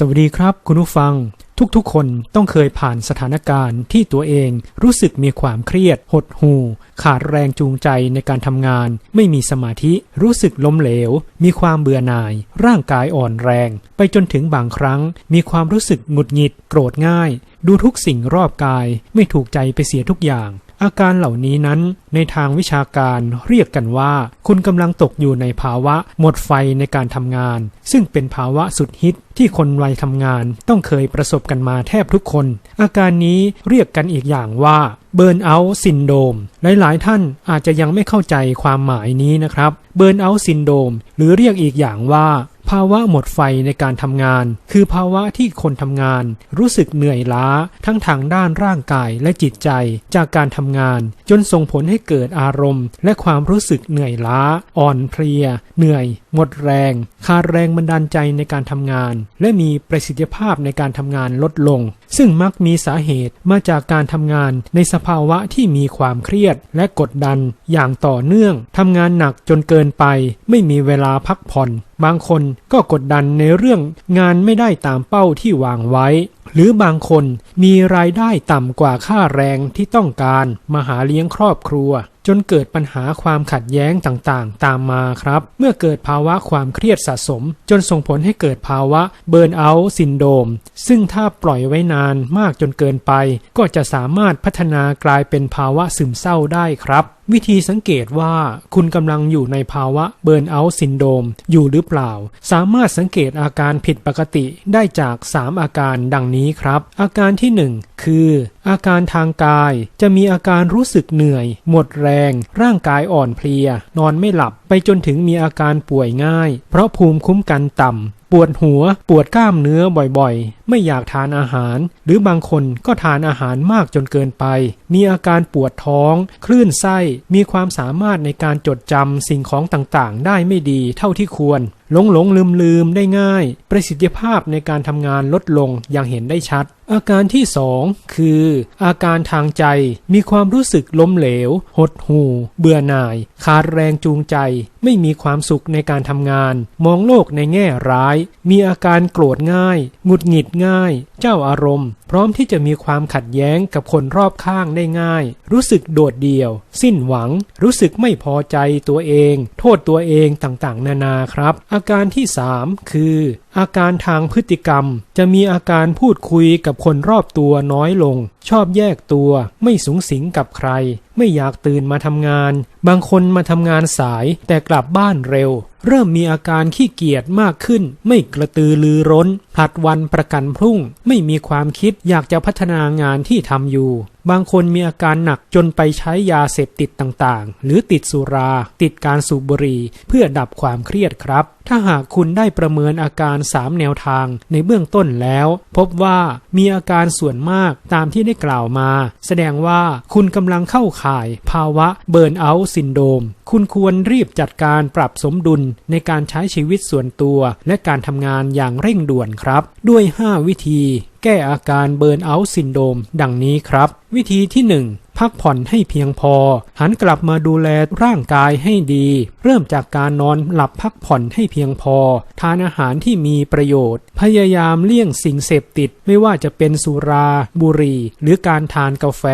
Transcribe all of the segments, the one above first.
สวัสดีครับ คุณผู้ฟัง ทุกๆ คนต้องเคยผ่านสถานการณ์ที่ตัวเองรู้สึกมีความเครียด หดหู่ ขาดแรงจูงใจในการทำงาน ไม่มีสมาธิ รู้สึกล้มเหลว มีความเบื่อหน่าย ร่างกายอ่อนแรง ไปจนถึงบางครั้ง มีความรู้สึกหงุดหงิด โกรธง่าย ดูทุกสิ่งรอบกาย ไม่ถูกใจไปเสียทุกอย่าง อาการเหล่านี้นั้นในทางวิชาการเรียกกันว่า คุณกำลังตกอยู่ในภาวะหมดไฟในการทำงาน ซึ่งเป็นภาวะสุดฮิตที่คนวัยทำงานต้องเคยประสบกันมาแทบทุกคน อาการนี้เรียกกันอีกอย่างว่าเบิร์นเอาท์ซินโดมหลาย ๆ ท่านอาจจะยังไม่เข้าใจความหมายนี้นะครับเบิร์นเอาท์ซินโดมหรือเรียกอีกอย่างว่า ภาวะหมดไฟในการทำงาน คือภาวะที่คนทำงาน รู้สึกเหนื่อยล้าทั้งทางด้านร่างกายและจิตใจจากการทำงาน จนส่งผลให้เกิดอารมณ์ และความรู้สึกเหนื่อยล้า อ่อนเพลีย เหนื่อย หมดแรง ขาดแรงบันดาลใจในการทำงาน และมีประสิทธิภาพในการทำงานลดลง ซึ่งมักมีสาเหตุมาจากการทำงานในสภาวะที่มีความเครียดและกดดันอย่างต่อเนื่องทำงานหนักจนเกินไป ไม่มีเวลาพักผ่อน บางคนก็กดดันในเรื่องงานไม่ได้ตามเป้าที่วางไว้ หรือบางคนมีรายได้ต่ำกว่าค่าแรงที่ต้องการมาหาเลี้ยงครอบครัว จนเกิดปัญหาความขัดแย้งต่างๆ ตามมาครับ เมื่อเกิดภาวะความเครียดสะสม จนส่งผลให้เกิดภาวะเบิร์นเอาท์ซินโดมซึ่งถ้าปล่อยไว้นานมากจนเกินไป ก็จะสามารถพัฒนากลายเป็นภาวะซึมเศร้าได้ครับ วิธีสังเกตว่าคุณกำลังอยู่ในภาวะเบิร์นเอาท์ซินโดมอยู่หรือเปล่า สามารถสังเกตอาการผิดปกติได้จาก 3 อาการดังนี้ครับ อาการที่ 1 คือ อาการทางกายจะมีอาการรู้สึกเหนื่อย หมดแรง ร่างกายอ่อนเพลีย นอนไม่หลับไปจนถึงมีอาการป่วยง่าย เพราะภูมิคุ้มกันต่ำ ปวดหัว ปวดกล้ามเนื้อบ่อยๆ ไม่อยากทานอาหาร หรือบางคนก็ทานอาหารมากจนเกินไป มีอาการปวดท้อง คลื่นไส้ มีความสามารถในการจดจำสิ่งของต่างๆ ได้ไม่ดีเท่าที่ควร หลงหลงลืมลืมได้ง่าย ประสิทธิภาพในการทำงานลดลงอย่างเห็นได้ชัด อาการที่สองคือ อาการทางใจมีความรู้สึกล้มเหลว หดหู่ เบื่อหน่าย ขาดแรงจูงใจ ไม่มีความสุขในการทำงาน มองโลกในแง่ร้าย มีอาการโกรธง่าย หงุดหงิดง่าย เจ้าอารมณ์ พร้อมที่จะมีความขัดแย้งกับคนรอบข้างได้ง่าย รู้สึกโดดเดี่ยว สิ้นหวัง รู้สึกไม่พอใจตัวเอง โทษตัวเองต่างๆ นานาครับ อาการที่ 3 คือ อาการทางพฤติกรรม จะมีอาการพูดคุยกับคนรอบตัวน้อยลง ชอบแยกตัว ไม่สูงสิงกับใคร ไม่อยากตื่นมาทำงาน บางคนมาทำงานสายแต่กลับบ้านเร็ว เริ่มมีอาการขี้เกียจมากขึ้น ไม่กระตือรือร้นผลัดวันประกันพรุ่ง ไม่มีความคิดอยากจะพัฒนางานที่ทำอยู่ บางคนมีอาการหนักจนไปใช้ยาเสพติดต่างๆ หรือติดสุรา ติดการสูบบุหรี่เพื่อดับความเครียดครับ ถ้าหากคุณได้ประเมินอาการ 3 แนวทางในเบื้องต้นแล้ว พบว่ามีอาการส่วนมากตามที่ได้กล่าวมา แสดงว่าคุณกำลังเข้าข่าย ภาวะเบิร์นเอาท์ซินโดมคุณควรรีบจัดการปรับสมดุลในการใช้ชีวิตส่วนตัว และการทำงานอย่างเร่งด่วนครับ ด้วย 5 วิธี ก้อาการเบิร์นเอาท์ซินโดมดังนี้ครับ วิธีที่ 1 พักผ่อนให้เพียงพอ หันกลับมาดูแลร่างกายให้ดี เริ่มจากการนอนหลับพักผ่อนให้เพียงพอ ทานอาหารที่มีประโยชน์ พยายามเลี่ยงสิ่งเสพติด ไม่ว่าจะเป็นสุรา บุหรี่ หรือการทานกาแฟ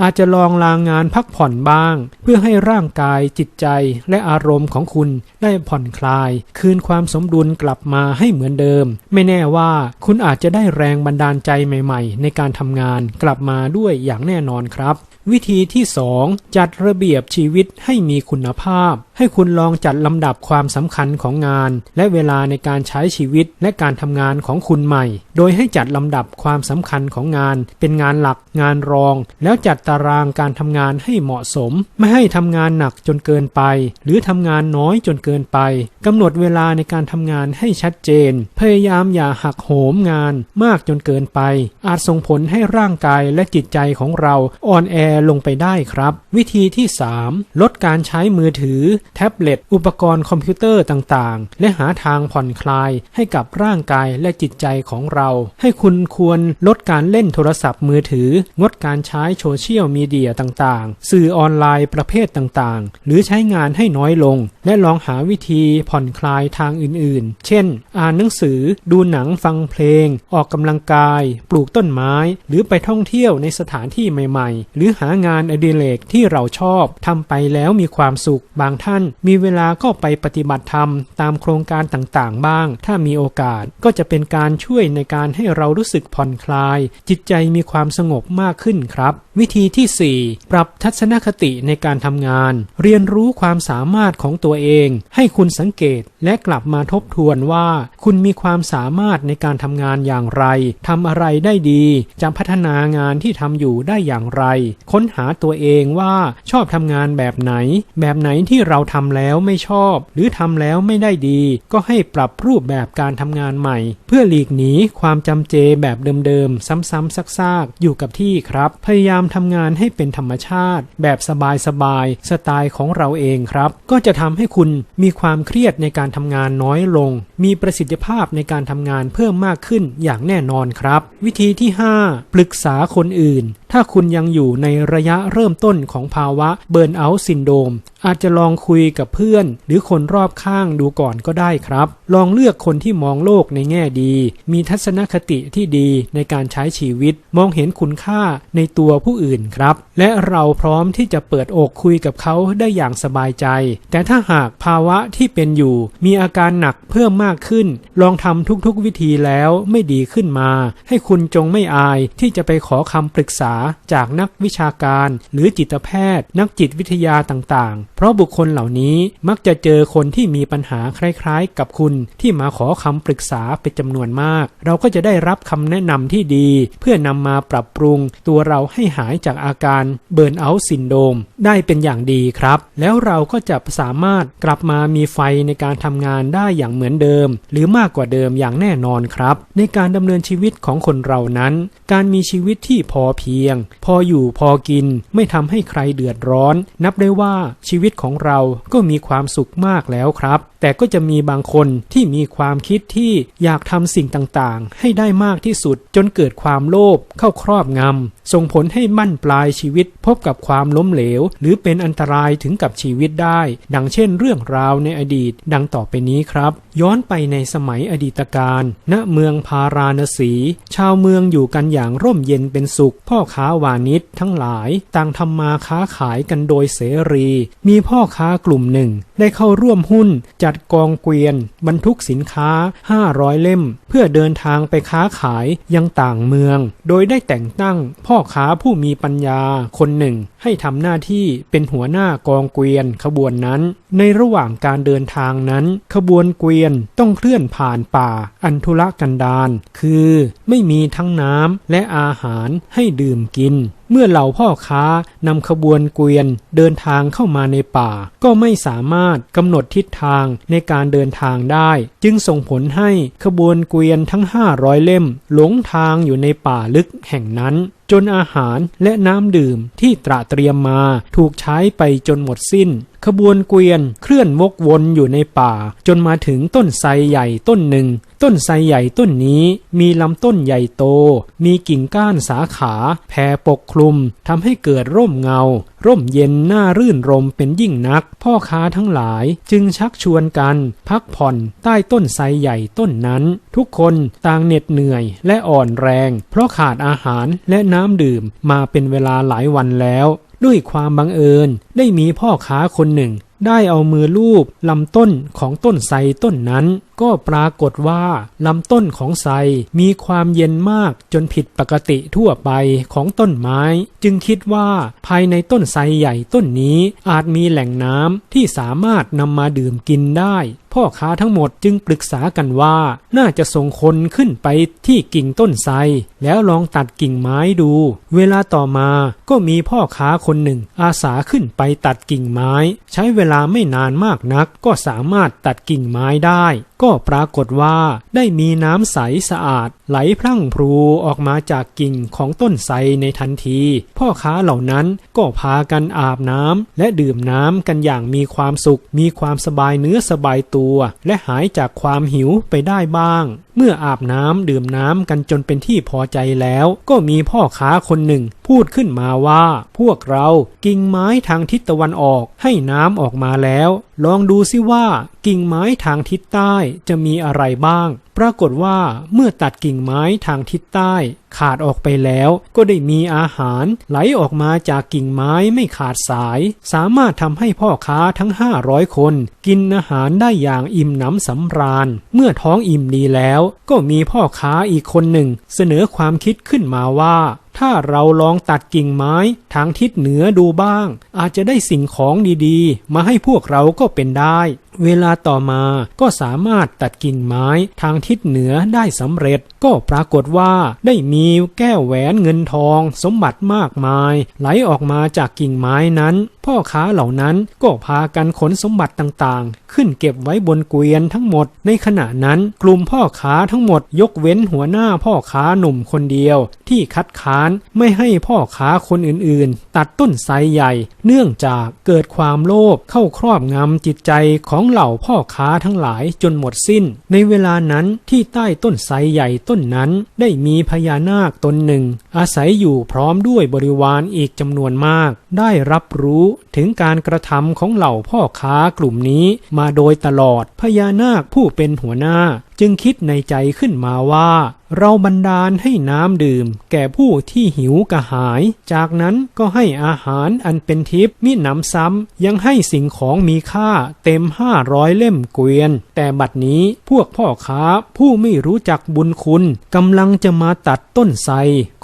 อาจจะลองลางงานพักผ่อนบ้าง เพื่อให้ร่างกายจิตใจและอารมณ์ของคุณได้ผ่อนคลาย คืนความสมดุลกลับมาให้เหมือนเดิม ไม่แน่ว่าคุณอาจจะได้แรงบันดาลใจใหม่ๆ ในการทำงานกลับมาด้วยอย่างแน่นอนครับ วิธีที่ 2 จัดระเบียบชีวิตให้มีคุณภาพให้คุณลองจัดลำดับความสำคัญของงาน และเวลาในการใช้ชีวิตและการทำงานของคุณใหม่ โดยให้จัดลำดับความสำคัญของงาน เป็นงานหลักงานรอง แล้วจัดตารางการทำงานให้เหมาะสม ไม่ให้ทำงานหนักจนเกินไป หรือทำงานน้อยจนเกินไปกำหนดเวลาในการทำงานให้ชัดเจน พยายามอย่าหักโหมงานมากจนเกินไป อาจส่งผลให้ร่างกายและจิตใจของเราอ่อนแอลงไปได้ครับ วิธีที่ 3 ลดการใช้มือถือแท็บเล็ต อุปกรณ์คอมพิวเตอร์ต่างๆ และหาทางผ่อนคลายให้กับร่างกายและจิตใจของเรา ให้คุณควรลดการเล่นโทรศัพท์มือถือ งดการใช้โซเชียลมีเดียต่างๆ สื่อออนไลน์ประเภทต่างๆ หรือใช้งานให้น้อยลง และลองหาวิธีผ่อนคลายทางอื่นๆ เช่น อ่านหนังสือ ดูหนังฟังเพลง ออกกำลังกาย ปลูกต้นไม้ หรือไปท่องเที่ยวในสถานที่ใหม่ ๆ หรือหางานอดิเรกที่เราชอบทำไปแล้วมีความสุขบางท่านมีเวลาก็ไปปฏิบัติธรรมตามโครงการต่างๆ บ้าง ถ้ามีโอกาสก็จะเป็นการช่วยในการให้เรารู้สึกผ่อนคลาย จิตใจมีความสงบมากขึ้นครับ วิธีที่ 4 ปรับทัศนคติในการทำงาน เรียนรู้ความสามารถของตัวเอง ให้คุณสังเกตและกลับมาทบทวนว่า คุณมีความสามารถในการทำงานอย่างไรทำอะไรได้ดีจะพัฒนางานที่ทำอยู่ได้อย่างไร ค้นหาตัวเองว่าชอบทำงานแบบไหน แบบไหนที่เราทำแล้วไม่ชอบ หรือทำแล้วไม่ได้ดี ก็ให้ปรับรูปแบบการทำงานใหม่ เพื่อหลีกหนีความจำเจแบบเดิมๆ ซ้ำๆซากๆ อยู่กับที่ครับ พยายามทำงานให้เป็นธรรมชาติ แบบสบายๆ สไตล์ของเราเองครับ ก็จะทำให้คุณมีความเครียดในการทำงานน้อยลง มีประสิทธิภาพในการทำงานเพิ่มมากขึ้นอย่างแน่นอนครับ วิธีที่ 5 ปรึกษาคนอื่น ถ้าคุณยังอยู่ในระยะเริ่มต้นของภาวะเบิร์นเอาท์ซินโดม อาจจะลองคุยกับเพื่อน หรือคนรอบข้างดูก่อนก็ได้ครับ ลองเลือกคนที่มองโลกในแง่ดี มีทัศนคติที่ดีในการใช้ชีวิต มองเห็นคุณค่าในตัวผู้อื่นครับ และเราพร้อมที่จะเปิดอกคุยกับเขาได้อย่างสบายใจ แต่ถ้าหากภาวะที่เป็นอยู่ มีอาการหนักเพิ่มมากขึ้น ลองทำทุกๆวิธีแล้วไม่ดีขึ้นมา ให้คุณจงไม่อายที่จะไปขอคำปรึกษาจากนักวิชาการ หรือจิตแพทย์ นักจิตวิทยาต่างๆ ราะบุคคลเหล่านี้มักจะเจอคนที่มีปัญหาคล้ายๆ กับคุณที่มาขอคำปรึกษาเป็นจำนวนมาก เราก็จะได้รับคำแนะนำที่ดี เพื่อนำมาปรับปรุง ตัวเราให้หายจากอาการเบิร์นเอาท์ซินโดมได้เป็นอย่างดีครับ แล้วเราก็จะสามารถกลับมามีไฟในการทำงานได้อย่างเหมือนเดิม หรือมากกว่าเดิมอย่างแน่นอนครับ ในการดำเนินชีวิตของคนเรานั้น การมีชีวิตที่พอเพียง พออยู่พอกิน ไม่ทำให้ใครเดือดร้อน นับได้ว่าชีวิตของเราก็มีความสุขมากแล้วครับ แต่ก็จะมีบางคนที่มีความคิดที่อยากทำสิ่งต่างๆ ให้ได้มากที่สุดจนเกิดความโลภเข้าครอบงำส่งผลให้มั่นปลายชีวิตพบกับความล้มเหลว หรือเป็นอันตรายถึงกับชีวิตได้ ดังเช่นเรื่องราวในอดีต ดังต่อไปนี้ครับ ย้อนไปในสมัยอดีตการ ณเมืองพาราณสี ชาวเมืองอยู่กันอย่างร่มเย็นเป็นสุข พ่อค้าวานิชทั้งหลาย ต่างทำมาค้าขายกันโดยเสรี มีพ่อค้ากลุ่มหนึ่ง ได้เข้าร่วมหุ้น จัดกองเกวียน บรรทุกสินค้า 500 เล่ม เพื่อเดินทางไปค้าขายยังต่างเมือง โดยได้แต่งตั้งพ่อค้าผู้มีปัญญาคนหนึ่ง ให้ทำหน้าที่เป็นหัวหน้ากองเกวียนขบวนนั้น ในระหว่างการเดินทางนั้น ขบวนเกวียนต้องเคลื่อนผ่านป่า อันทุรกันดารคือไม่มีทั้งน้ำและอาหารให้ดื่มกิน เมื่อเหล่าพ่อค้านำขบวนเกวียนเดินทางเข้ามาในป่า ก็ไม่สามารถกำหนดทิศทางในการเดินทางได้ จึงส่งผลให้ขบวนเกวียนทั้ง 500 เล่ม หลงทางอยู่ในป่าลึกแห่งนั้นจนอาหารและน้ำดื่มที่ตระเตรียมมาถูกใช้ไปจนหมดสิ้น ขบวนเกวียนเคลื่อนวกวนอยู่ในป่า จนมาถึงต้นไทรใหญ่ต้นหนึ่ง ต้นไทรใหญ่ต้นนี้มีลำต้นใหญ่โต มีกิ่งก้านสาขาแผ่ปกคลุมทำให้เกิดร่มเงา ร่มเย็นน่ารื่นรมเป็นยิ่งนัก พ่อค้าทั้งหลายจึงชักชวนกัน พักผ่อนใต้ต้นไทรใหญ่ต้นนั้น ทุกคนต่างเหน็ดเหนื่อยและอ่อนแรง เพราะขาดอาหารและน้ำดื่มมาเป็นเวลาหลายวันแล้ว ด้วยความบังเอิญได้มีพ่อค้าคนหนึ่ง ได้เอามือลูบลำต้นของต้นไทรต้นนั้นก็ปรากฏว่าลำต้นของไทรมีความเย็นมากจนผิดปกติทั่วไปของต้นไม้ จึงคิดว่าภายในต้นไทรใหญ่ต้นนี้อาจมีแหล่งน้ำที่สามารถนำมาดื่มกินได้ พ่อค้าทั้งหมดจึงปรึกษากันว่า น่าจะส่งคนขึ้นไปที่กิ่งต้นไทรแล้วลองตัดกิ่งไม้ดู เวลาต่อมาก็มีพ่อค้าคนหนึ่ง อาสาขึ้นไปตัดกิ่งไม้ ใช้เวลาไม่นานมากนักก็สามารถตัดกิ่งไม้ได้ ก็ปรากฏว่าได้มีน้ำใสสะอาดไหลพรั่งพรูออกมาจากกิ่งของต้นไทรในทันที พ่อค้าเหล่านั้นก็พากันอาบน้ำและดื่มน้ำกันอย่างมีความสุข มีความสบายเนื้อสบายตัว และหายจากความหิวไปได้บ้าง เมื่ออาบน้ำดื่มน้ำกันจนเป็นที่พอใจแล้ว ก็มีพ่อค้าคนหนึ่ง พูดขึ้นมาว่า พวกเรากิ่งไม้ทางทิศตะวันออกให้น้ำออกมาแล้ว ลองดูซิว่า กิ่งไม้ทางทิศใต้จะมีอะไรบ้างปรากฏว่าเมื่อตัดกิ่งไม้ทางทิศใต้ขาดออกไปแล้ว ก็ได้มีอาหารไหลออกมาจากกิ่งไม้ไม่ขาดสาย สามารถทำให้พ่อค้าทั้ง 500 คน กินอาหารได้อย่างอิ่มหนำสำราญ เมื่อท้องอิ่มดีแล้ว ก็มีพ่อค้าอีกคนหนึ่ง เสนอความคิดขึ้นมาว่า ถ้าเราลองตัดกิ่งไม้ทางทิศเหนือดูบ้าง อาจจะได้สิ่งของดีๆ มาให้พวกเราก็เป็นได้ เวลาต่อมาก็สามารถตัดกิ่งไม้ทางทิศเหนือได้สำเร็จ ก็ปรากฏว่าได้มีแก้วแหวนเงินทอง สมบัติมากมาย ไหลออกมาจากกิ่งไม้นั้น พ่อค้าเหล่านั้นก็พากันขนสมบัติต่างๆ ขึ้นเก็บไว้บนเกวียนทั้งหมด ในขณะนั้นกลุ่มพ่อค้าทั้งหมด ยกเว้นหัวหน้าพ่อค้าหนุ่มคนเดียว ที่คัดค้านไม่ให้พ่อค้าคนอื่นๆ ตัดต้นไทรใหญ่ เนื่องจากเกิดความโลภเข้าครอบงำจิตใจของเหล่าพ่อค้าทั้งหลายจนหมดสิ้น ในเวลานั้นที่ใต้ต้นไทรใหญ่ต้นนั้นได้มีพญานาคตนหนึ่ง อาศัยอยู่พร้อมด้วยบริวารอีกจำนวนมาก ได้รับรู้ถึงการกระทำของเหล่าพ่อค้ากลุ่มนี้มาโดยตลอดพญานาคผู้เป็นหัวหน้าจึงคิดในใจขึ้นมาว่า เราบันดาลให้น้ำดื่ม แก่ผู้ที่หิวกระหาย จากนั้นก็ให้อาหารอันเป็นทิพย์มิหนำซ้ำยังให้สิ่งของมีค่าเต็มห้าร้อยเล่มเกวียน แต่บัดนี้พวกพ่อค้าผู้ไม่รู้จักบุญคุณกำลังจะมาตัดต้นไทร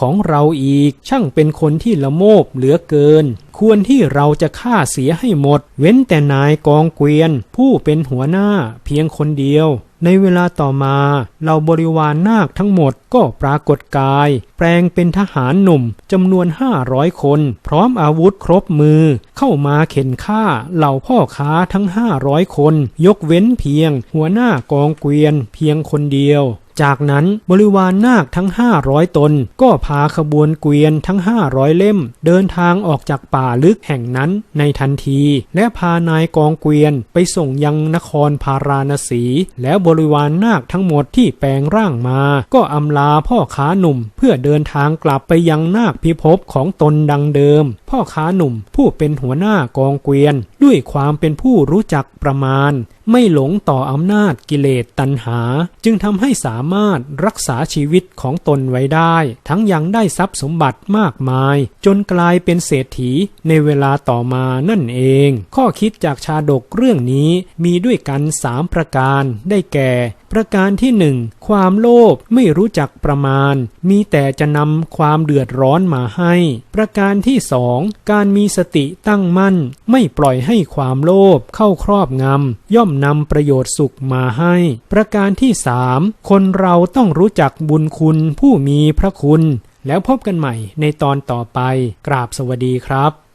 ของเราอีก ช่างเป็นคนที่ละโมบเหลือเกิน ควรที่เราจะฆ่าเสียให้หมด เว้นแต่นายกองเกวียน ผู้เป็นหัวหน้าเพียงคนเดียว ในเวลาต่อมาเหล่าบริวารนาคทั้งหมดก็ปรากฏกาย แปลงเป็นทหารหนุ่มจำนวนห้าร้อยคน พร้อมอาวุธครบมือ เข้ามาเข็นฆ่าเหล่าพ่อค้าทั้งห้าร้อยคน ยกเว้นเพียง หัวหน้ากองเกวียนเพียงคนเดียว จากนั้นบริวารนาคทั้งห้าร้อยตน ก็พาขบวนเกวียนทั้งห้าร้อยเล่ม เดินทางออกจากป่าลึกแห่งนั้นในทันที และพานายกองเกวียนไปส่งยังนครพาราณสี แล้วบริวารนาคทั้งหมดที่แปลงร่างมา ก็อำลาพ่อค้าหนุ่ม เพื่อเดินทางกลับไปยังนาคพิภพของตนดังเดิม พ่อค้าหนุ่มผู้เป็นหัวหน้ากองเกวียน ด้วยความเป็นผู้รู้จักประมาณ ไม่หลงต่ออำนาจกิเลสตัณหา จึงทำให้สาามารถรักษาชีวิตของตนไว้ได้ ทั้งยังได้ทรัพย์สมบัติมากมาย จนกลายเป็นเศรษฐีในเวลาต่อมานั่นเอง ข้อคิดจากชาดกเรื่องนี้มีด้วยกันสามประการได้แก่ประการที่หนึ่งความโลภไม่รู้จักประมาณ มีแต่จะนำความเดือดร้อนมาให้ ประการที่สองการมีสติตั้งมั่น ไม่ปล่อยให้ความโลภเข้าครอบงำย่อมนำประโยชน์สุขมาให้ ประการที่สามคนเราต้องรู้จักบุญคุณผู้มีพระคุณ แล้วพบกันใหม่ในตอนต่อไป กราบสวัสดีครับ